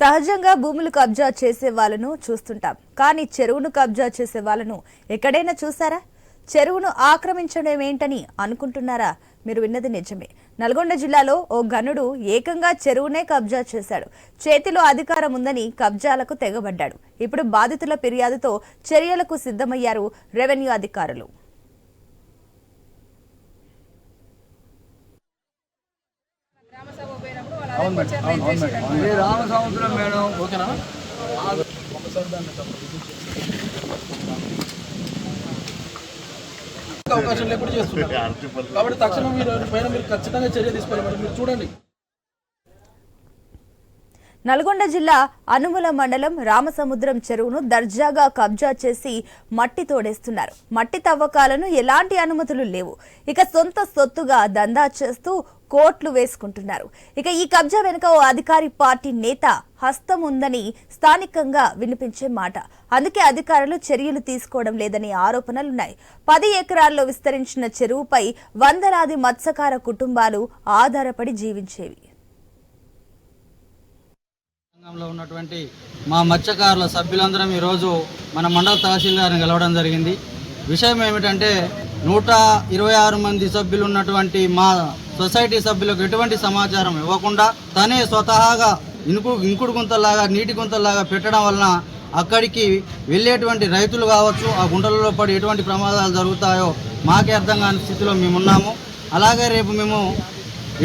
సహజంగా భూములు కబ్జా చేసే వాళ్ళను చూస్తుంటాం. కానీ చెరువును కబ్జా చేసే వాళ్ళను ఎక్కడైనా చూసారా చెరువును ఆక్రమించడం ఏంటని అనుకుంటున్నారా? మీరు విన్నది నిజమే. నల్గొండ జిల్లాలో ఓ గనుడు ఏకంగా చెరువునే కబ్జా చేశాడు. చేతిలో అధికారం ఉందని కబ్జాలకు తెగబడ్డాడు. ఇప్పుడు బాధితుల ఫిర్యాదుతో చర్యలకు సిద్ధమయ్యారు రెవెన్యూ అధికారులు. మేడం. ఓకేనా? అవకాశం లేకుండా చేస్తున్నారు. కాబట్టి తక్షణం మీరు పైన మీరు ఖచ్చితంగా చర్య తీసుకోవాలి మేడం. మీరు చూడండి. నల్గొండ జిల్లా అనుముల మండలం రామసముద్రం చెరువును దర్జాగా కబ్జా చేసి మట్టి తోడేస్తున్నారు. మట్టి తవ్వకాలను ఎలాంటి అనుమతులు లేవు. ఇక సొంత సొత్తుగా దందా చేస్తూ కోట్లు వేసుకుంటున్నారు. ఇక ఈ కబ్జా వెనుక ఓ అధికారి పార్టీ నేత హస్తం ఉందని స్థానికంగా వినిపించే మాట. అందుకే అధికారులు చర్యలు తీసుకోవడం లేదని ఆరోపణలున్నాయి. పది ఎకరాల్లో విస్తరించిన చెరువుపై వందలాది మత్స్యకార కుటుంబాలు ఆధారపడి జీవించేవి. సంఘంలో ఉన్నటువంటి మా మత్స్యకారుల సభ్యులందరం ఈరోజు మన మండల తహసీల్దార్ని కలవడం జరిగింది. విషయం ఏమిటంటే నూట ఇరవై ఆరు మంది సభ్యులు ఉన్నటువంటి మా సొసైటీ సభ్యులకు ఎటువంటి సమాచారం ఇవ్వకుండా తనే స్వతహాగా ఇనుకు ఇంకుడు గుంతలాగా నీటి గుంతలాగా పెట్టడం వలన అక్కడికి వెళ్ళేటువంటి రైతులు కావచ్చు ఆ గుంటలలో పడి ఎటువంటి ప్రమాదాలు జరుగుతాయో మాకే అర్థం కాని స్థితిలో మేమున్నాము. అలాగే రేపు మేము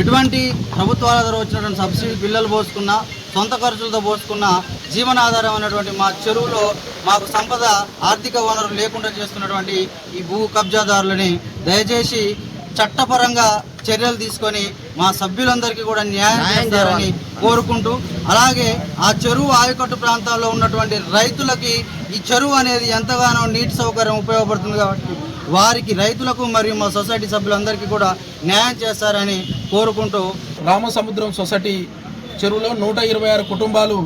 ఎటువంటి ప్రభుత్వాల ద్వారా వచ్చినటువంటి సబ్సిడీ పిల్లలు పోసుకున్నా సొంత ఖర్చులతో పోసుకున్న జీవనాధారం అనేటువంటి మా చెరువులో మాకు సంపద ఆర్థిక వనరు లేకుండా చేస్తున్నటువంటి ఈ భూ కబ్జాదారులని దయచేసి చట్టపరంగా చర్యలు తీసుకొని మా సభ్యులందరికీ కూడా న్యాయం చేస్తారని కోరుకుంటూ అలాగే ఆ చెరువు ఆయకట్టు ప్రాంతాల్లో ఉన్నటువంటి రైతులకి ఈ చెరువు అనేది ఎంతగానో నీటి సౌకర్యం ఉపయోగపడుతుంది కాబట్టి వారికి రైతులకు మరియు మా సొసైటీ సభ్యులందరికీ కూడా న్యాయం చేస్తారని కోరుకుంటూ రామసముద్రం సొసైటీ చెరువులో నూట ఇరవై ఆరు కుటుంబాలు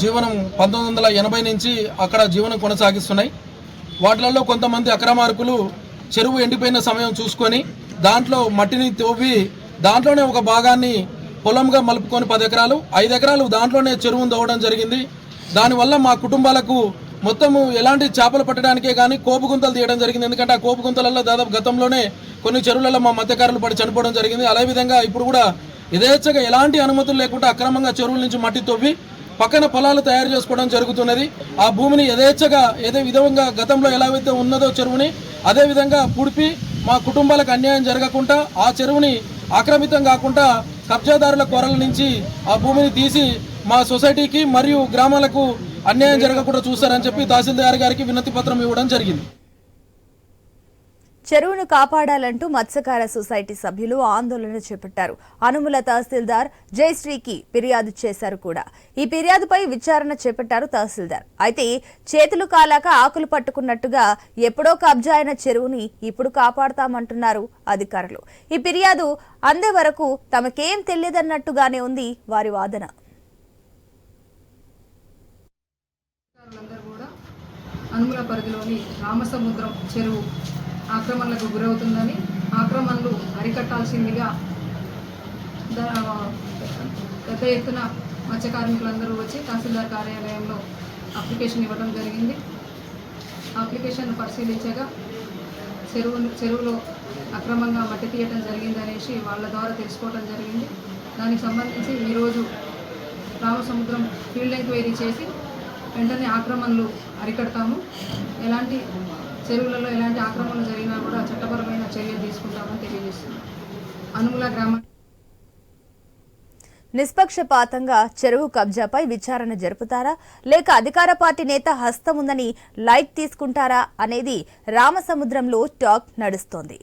జీవనం పంతొమ్మిది వందల ఎనభై నుంచి అక్కడ జీవనం కొనసాగిస్తున్నాయి. వాటిలలో కొంతమంది అక్రమార్కులు చెరువు ఎండిపోయిన సమయం చూసుకొని దాంట్లో మట్టిని తవ్వి దాంట్లోనే ఒక భాగాన్ని పొలంగా మలుపుకొని పది ఎకరాలు ఐదు ఎకరాలు దాంట్లోనే చెరువును తవ్వడం జరిగింది. దానివల్ల మా కుటుంబాలకు మొత్తము ఎలాంటి చేపలు పట్టడానికే కానీ కోపు గుంతలు తీయడం జరిగింది. ఎందుకంటే ఆ కోపు గుంతలలో దాదాపు గతంలోనే కొన్ని చెరువులలో మా మత్స్యకారులు పడి చనిపోవడం జరిగింది. అదేవిధంగా ఇప్పుడు కూడా యథేచ్ఛగా ఎలాంటి అనుమతులు లేకుండా అక్రమంగా చెరువుల నుంచి మట్టి తవ్వి పక్కన పొలాలు తయారు చేసుకోవడం జరుగుతున్నది. ఆ భూమిని యథేచ్ఛగా ఏదే విధంగా గతంలో ఎలా అయితే ఉన్నదో చెరువుని అదే విధంగా పుడిపి మా కుటుంబాలకు అన్యాయం జరగకుండా ఆ చెరువుని ఆక్రమితం కాకుండా కబ్జాదారుల కొరల నుంచి ఆ భూమిని తీసి మా సొసైటీకి మరియు గ్రామాలకు అన్యాయం జరగకుండా చూస్తారని చెప్పి తహసీల్దార్ గారికి వినతి పత్రం ఇవ్వడం జరిగింది. చెరువును కాపాడాలంటూ మత్స్యకార సొసైటీ సభ్యులు ఆందోళన చేపట్టారు. అనుముల తహసీల్దార్ జయశ్రీకి ఫిర్యాదు చేశారు కూడా. ఈ ఫిర్యాదుపై విచారణ చేపట్టారు తహసీల్దార్. అయితే చేతులు కాలాక ఆకులు పట్టుకున్నట్టుగా ఎప్పుడో కబ్జా అయిన చెరువుని ఇప్పుడు కాపాడతామంటున్నారు అధికారులు. ఈ ఫిర్యాదు అందే వరకు తమకేం తెలియదన్నట్టుగానే ఉంది వారి వాదన. అనుముల పరిధిలోని రామసముద్రం చెరువు ఆక్రమణలకు గురవుతుందని ఆక్రమణలు అరికట్టాల్సిందిగా పెద్ద ఎత్తున మత్స్య కార్మికులందరూ వచ్చి తహసీల్దార్ కార్యాలయంలో అప్లికేషన్ ఇవ్వడం జరిగింది. అప్లికేషన్ పరిశీలించగా చెరువు చెరువులో అక్రమంగా మట్టి తీయటం జరిగిందనేసి వాళ్ళ ద్వారా తెలుసుకోవటం జరిగింది. దానికి సంబంధించి ఈరోజు రామసముద్రం ఫీల్డ్ ఎంక్వైరీ చేసి వెంటనే ఆక్రమణలు అరికడతాము. ఎలాంటి చెరువులలో ఎలాంటి ఆక్రమణలు జరిగినా కూడా చట్టపరమైన చర్యలు తీసుకుంటామని తెలియజేస్తున్నాం. అనుముల గ్రామ నిష్పక్షపాతంగా చెరువు కబ్జాపై విచారణ జరుపుతారా? లేక అధికార పార్టీ నేత హస్తం ఉందని లైట్ తీసుకుంటారా? అనేది రామసముద్రంలో టాక్ నడుస్తోంది.